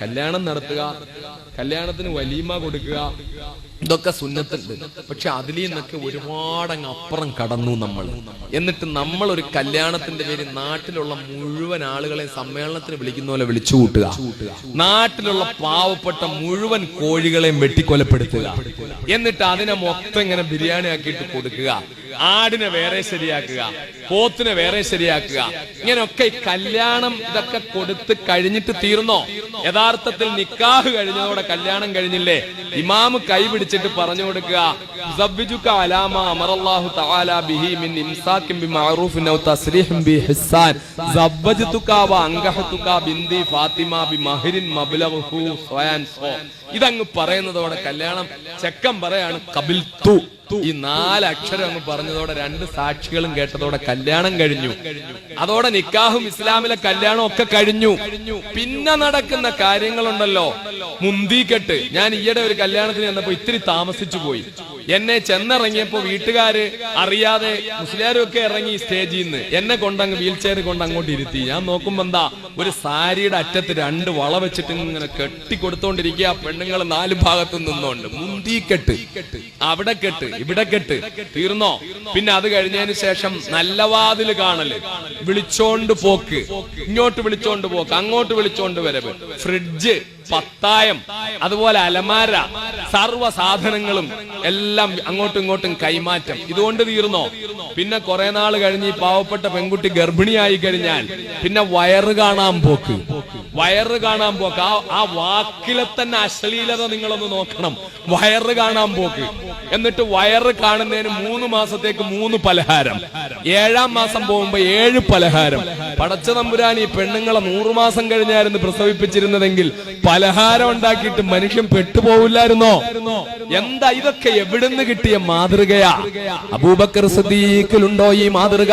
കല്യാണം നടത്തുക കല്യാണത്തിന് വലീമ കൊടുക്കുക ഇതൊക്കെ സുന്നത്തുണ്ട്. പക്ഷെ അതിൽ നിന്നൊക്കെ ഒരുപാടങ്ങ് അപ്പുറം കടന്നു നമ്മൾ. എന്നിട്ട് നമ്മൾ ഒരു കല്യാണത്തിന്റെ പേര് നാട്ടിലുള്ള മുഴുവൻ ആളുകളെ സമ്മേളനത്തിന് വിളിക്കുന്ന പോലെ വിളിച്ചു കൂട്ടുക. നാട്ടിലുള്ള പാവപ്പെട്ട മുഴുവൻ കോഴികളെയും വെട്ടിക്കൊലപ്പെടുത്തുക. എന്നിട്ട് അതിനെ മൊത്തം ഇങ്ങനെ ബിരിയാണി ആക്കിയിട്ട് കൊടുക്കുക. ആടിനെ വേറെ ശരിയാക്കുക. പോത്തിനെ വേറെ ശരിയാക്കുക. ഇങ്ങനെയൊക്കെ കല്യാണം ഇതൊക്കെ കൊടുത്ത് കഴിഞ്ഞിട്ട് തീർന്നോ? യഥാർത്ഥത്തിൽ നിക്കാഹ് കഴിഞ്ഞതോടെ കല്യാണം കഴിഞ്ഞില്ലേ? ഇമാമ് കൈ പിടിച്ചിട്ട് പറഞ്ഞു കൊടുക്കുക അമറല്ലാഹു തആല ബിഹി മിൻ ബിന്തി ഫാത്തിമ ഇതങ്ങ് പറയുന്നതോടെ കല്യാണം ചെക്കൻ പറയാണ് കബിൽതു ഈ നാല് അക്ഷരം അങ്ങ് പറഞ്ഞതോടെ രണ്ട് സാക്ഷികളും കേട്ടതോടെ കല്യാണം കഴിഞ്ഞു. അതോടെ നിക്കാഹും ഇസ്ലാമിലെ കല്യാണം ഒക്കെ കഴിഞ്ഞു. പിന്നെ നടക്കുന്ന കാര്യങ്ങളുണ്ടല്ലോ. മുന്തിക്കെട്ട്. ഞാൻ ഈയിടെ ഒരു കല്യാണത്തിന് ചെന്നപ്പോ ഇത്തിരി താമസിച്ചു പോയി. എന്നെ ചെന്നിറങ്ങിയപ്പോ വീട്ടുകാര് അറിയാതെ മുസ്ലിയാരൊക്കെ ഇറങ്ങി സ്റ്റേജിൽ നിന്ന് എന്നെ കൊണ്ടങ്ങ് വീൽ ചെയർ കൊണ്ട് അങ്ങോട്ട് ഇരുത്തി. ഞാൻ നോക്കുമ്പോ എന്താ ഒരു സാരിയുടെ അറ്റത്ത് രണ്ട് വള വെച്ചിട്ട് ഇങ്ങനെ കെട്ടി കൊടുത്തോണ്ടിരിക്കുക പെണ്ണുങ്ങൾ നാല് ഭാഗത്ത് നിന്നോണ്ട്. മുന്തിക്കെട്ട്. അവിടെ കെട്ട് ഇവിടെ കെട്ട് തീർന്നോ? പിന്നെ അത് കഴിഞ്ഞതിന് ശേഷം നല്ല വാതിൽ കാണൽ. വിളിച്ചോണ്ട് പോക്ക്. ഇങ്ങോട്ട് വിളിച്ചോണ്ട് പോക്ക്. അങ്ങോട്ട് വിളിച്ചോണ്ട് വരവ്. ഫ്രിഡ്ജ് പത്തായം അതുപോലെ അലമാര സർവ സാധനങ്ങളും എല്ലാം അങ്ങോട്ടും ഇങ്ങോട്ടും കൈമാറ്റം. ഇതുകൊണ്ട് തീർന്നോ? പിന്നെ കുറെ നാൾ കഴിഞ്ഞ് ഈ പാവപ്പെട്ട പെൺകുട്ടി ഗർഭിണിയായി കഴിഞ്ഞാൽ പിന്നെ വയറ് കാണാൻ പോക്ക്. വയറ് കാണാൻ പോക്ക്. ആ ആ വാക്കിലെ തന്നെ അശ്ലീലത നിങ്ങളൊന്ന് നോക്കണം. വയറ് കാണാൻ പോക്ക്. എന്നിട്ട് വയറ് കാണുന്നതിന് മൂന്ന് മാസത്തേക്ക് മൂന്ന് പലഹാരം. ഏഴാം മാസം പോകുമ്പോ ഏഴ് പലഹാരം. പടച്ച തമ്പുരാൻ ഈ പെണ്ണുങ്ങളെ നൂറു മാസം കഴിഞ്ഞായിരുന്നു പ്രസവിപ്പിച്ചിരുന്നതെങ്കിൽ പലഹാരം ഉണ്ടാക്കിയിട്ട് മനുഷ്യൻ പെട്ടുപോകില്ലായിരുന്നോ എന്താ ഇതൊക്കെ എവിടുന്ന് കിട്ടിയ മാതൃകയാ? അബൂബക്കർ സദീഖിലുണ്ടോ ഈ മാതൃക?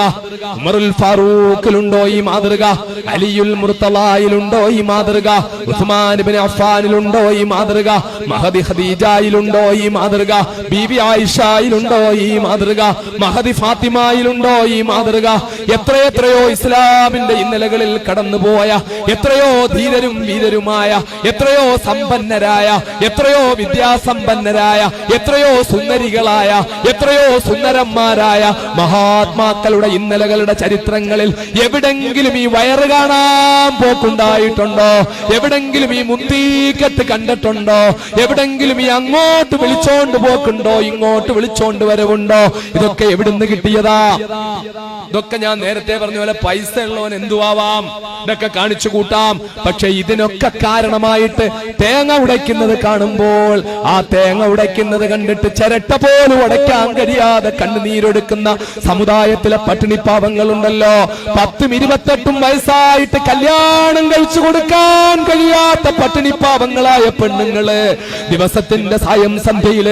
ഉമറുൽ ഫാറൂഖിലുണ്ടോ ഈ മാതൃക? അലിയുൽ മുർത്തലായിലുണ്ടോ ഈ മാതൃക? ഉസ്മാൻ ഇബ്നു അഫ്ഫാനിലുണ്ടോ ഈ മാതൃക? മഹദി ഖദീജയിലുണ്ടോ ഈ മാതൃക? ബീബി ആയിഷയിലുണ്ടോ ഈ മാതൃക? മഹദി ഫാത്തിമയിലുണ്ടോ ഈ മാതൃക? എത്രയെത്രയോ ഇസ്ലാമിന്റെ ഇന്നലകളിൽ കടന്നുപോയ എത്രയോ ധീരരും വീരരുമായ എത്രയോ സമ്പന്നരായ എത്രയോ വിദ്യാസമ്പന്നരായ എത്രയോ സുന്ദരികളായ എത്രയോ സുന്ദരന്മാരായ മഹാത്മാക്കളുടെ ഇന്നലകളുടെ ചരിത്രങ്ങളിൽ എവിടെങ്കിലും ഈ വയറ് കാണാൻ പോക്കുണ്ടായിട്ടുണ്ടോ? എവിടെങ്കിലും ഈ മുന്തീക്കത്ത് കണ്ടിട്ടുണ്ടോ? എവിടെങ്കിലും ഈ അങ്ങോട്ട് വിളിച്ചോണ്ട് പോക്കുണ്ടോ? ഇങ്ങോട്ട് വിളിച്ചോണ്ട് വരവുണ്ടോ? ഇതൊക്കെ എവിടുന്ന് കിട്ടിയതാ? ഇതൊക്കെ ഞാൻ നേരത്തെ പറഞ്ഞ പോലെ പൈസ ഉള്ളവൻ എന്തുവാവാം? ഇതൊക്കെ കാണിച്ചു കൂട്ടാം. പക്ഷെ ഇതിനൊക്കെ കാരണമായിട്ട് തേങ്ങ ഉടയ്ക്കുന്നത് കാണുമ്പോൾ ആ തേങ്ങ ഉടയ്ക്കുന്നത് കണ്ടിട്ട് ചിരട്ട പോലും ഉടയ്ക്കാൻ കഴിയാതെ കണ്ണുനീരൊടുക്കുന്ന സമുദായത്തിലെ പട്ടിണി പാവങ്ങളുണ്ടല്ലോ. പത്തും ഇരുപത്തെട്ടും വയസ്സായിട്ട് കല്യാണം കഴിച്ചു കൊടുക്കാൻ കഴിയാത്ത പട്ടിണി പാവങ്ങളായ പെണ്ണുങ്ങൾ ദിവസത്തിന്റെ സായം സന്ധ്യയിൽ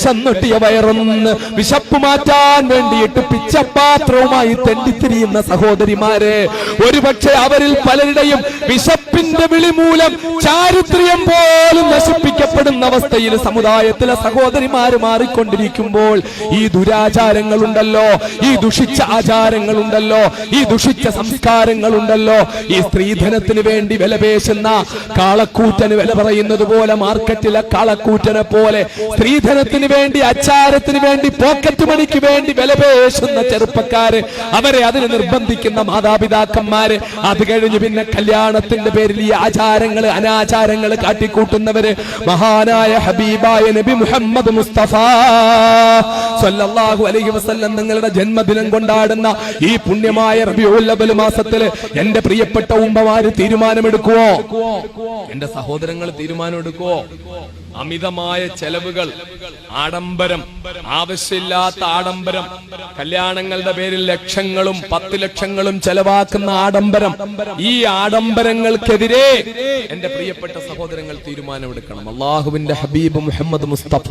വിശന്നൊട്ടിയ വയറൊന്ന് വിശപ്പ് മാറ്റാൻ വേണ്ടിയിട്ട് പിച്ചപാത്രവുമായി തെണ്ടിത്തിരിയുന്ന സഹോദരിമാരെ ഒരുപക്ഷെ അവരിൽ പലരുടെയും വിശപ്പിന്റെ വിളി മൂലം ചാരിത്ര്യം പോലും നശിപ്പിക്കപ്പെടുന്ന അവസ്ഥയിൽ സമുദായത്തിലെ സഹോദരിമാര് മാറിക്കൊണ്ടിരിക്കുമ്പോൾ ഈ ദുരാചാരങ്ങൾ ഉണ്ടല്ലോ ഈ ദുഷിച്ച ആചാരങ്ങളുണ്ടല്ലോ ഈ ദുഷിച്ച സംസ്കാരങ്ങളുണ്ടല്ലോ ഈ സ്ത്രീധനത്തിന് വേണ്ടി വിലപേശുന്ന കാളക്കൂറ്റന് വില പറയുന്നത് പോലെ മാർക്കറ്റിലെ കാളക്കൂറ്റനെ പോലെ സ്ത്രീധനത്തിന് വേണ്ടി അച്ചാരത്തിന് വേണ്ടി പോക്കറ്റ് മണിക്ക് വേണ്ടി വിലപേശുന്ന ചെറുപ്പക്കാര് അവരെ അതിന് നിർബന്ധിക്കുന്ന മാതാപിതാക്കന്മാര്. അത് കഴിഞ്ഞ് പിന്നെ കല്യാണത്തിന്റെ പേരിൽ ഈ ആചാരങ്ങൾ അനാചാരങ്ങൾ കാട്ടിക്കൂട്ടുന്നവര് മഹാനായ ഹബീബായ നബി മുഹമ്മദ് മുസ്തഫ സല്ലല്ലാഹു അലൈഹി വസല്ലം നിങ്ങളുടെ ജന്മദിനം കൊണ്ടാടുന്ന ഈ പുണ്യമായ റബിയുൽ അവൽ മാസത്തിൽ എന്റെ പ്രിയപ്പെട്ട ഉമ്മമാര് തീരുമാനമെടുക്കുവോ? എന്റെ സഹോദരങ്ങൾ തീരുമാനമെടുക്കുവോ? അമിതമായ ചെലവുകൾ. ആഡംബരം ആവശ്യമില്ലാത്ത ആഡംബരം. കല്യാണങ്ങളുടെ പേരിൽ ലക്ഷങ്ങളും പത്ത് ലക്ഷങ്ങളും ചെലവാക്കുന്ന ആഡംബരം. ഈ ആഡംബരങ്ങൾക്കെതിരെ എന്റെ പ്രിയപ്പെട്ട സഹോദരങ്ങൾ തീരുമാനമെടുക്കണം. അള്ളാഹുവിന്റെ ഹബീബ് മുഹമ്മദ് മുസ്തഫ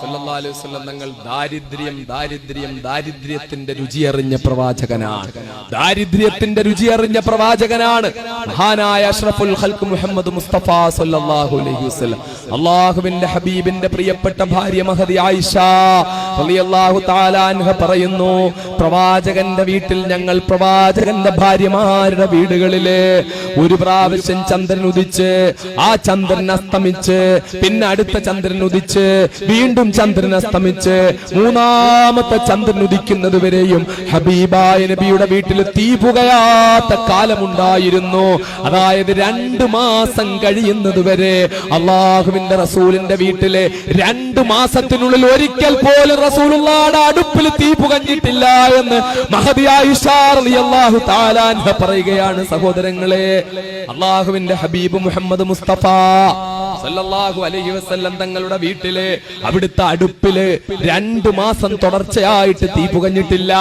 സല്ലല്ലാഹു വസല്ലം തങ്ങൾ ദാരിദ്ര്യം ദാരിദ്ര്യം ദാരിദ്ര്യത്തിന്റെ രുചി അറിഞ്ഞ പ്രവാചകനാണ്. ദാരിദ്ര്യത്തിന്റെ രുചി അറിഞ്ഞ പ്രവാചകനാണ് മഹാനായ അഷ്റഫുൽ ഖൽഖ് മുഹമ്മദ് മുസ്തഫ സല്ലല്ലാഹു അലൈഹി വസല്ലം. അള്ളാഹുവിന്റെ ഹബീബിന്റെ പ്രിയപ്പെട്ട ഭാര്യ മഹതി ആയിഷ റളിയല്ലാഹു തആല അൻഹ പറയുന്നു പ്രവാചകന്റെ വീട്ടിൽ ഞങ്ങൾ പ്രവാചകന്റെ ഭാര്യമാരുടെ വീടുകളിൽ ഒരു പ്രാവശ്യം ചന്ദ്രൻ ഉദിച്ച് ആ ചന്ദ്രൻ അസ്തമിച്ച് പിന്നെ അടുത്ത ചന്ദ്രൻ ഉദിച്ച് വീണ്ടും ചന്ദ്രൻ അസ്തമിച്ച് മൂന്നാമത്തെ ചന്ദ്രൻ ഉദിക്കുന്നത് വരെയും ഹബീബായ നബിയുടെ വീട്ടിൽ തീ പുകയാത്ത കാലമുണ്ടായിരുന്നു. അതായത് രണ്ട് മാസം കഴിയുന്നത് വരെ അള്ളാഹുവിന്റെ റസൂലിന്റെ വീട്ടിലെ രണ്ട് മാസത്തിനുള്ളിൽ ഒരിക്കൽ പോലും റസൂലുള്ളാടെ അടുപ്പിൽ തീ പുകഞ്ഞിട്ടില്ല എന്ന് മഹദിയാഹു താലാൻഹ പറയുകയാണ് സഹോദരങ്ങളെ. അള്ളാഹുവിന്റെ ഹബീബ് മുഹമ്മദ് മുസ്തഫ സല്ലല്ലാഹു അലൈഹി വസല്ലം തങ്ങളുടെ വീട്ടിൽ അവിടുത്തെ അടുപ്പിൽ രണ്ടു മാസം തുടർച്ചയായിട്ട് തീ പുകഞ്ഞിട്ടില്ല.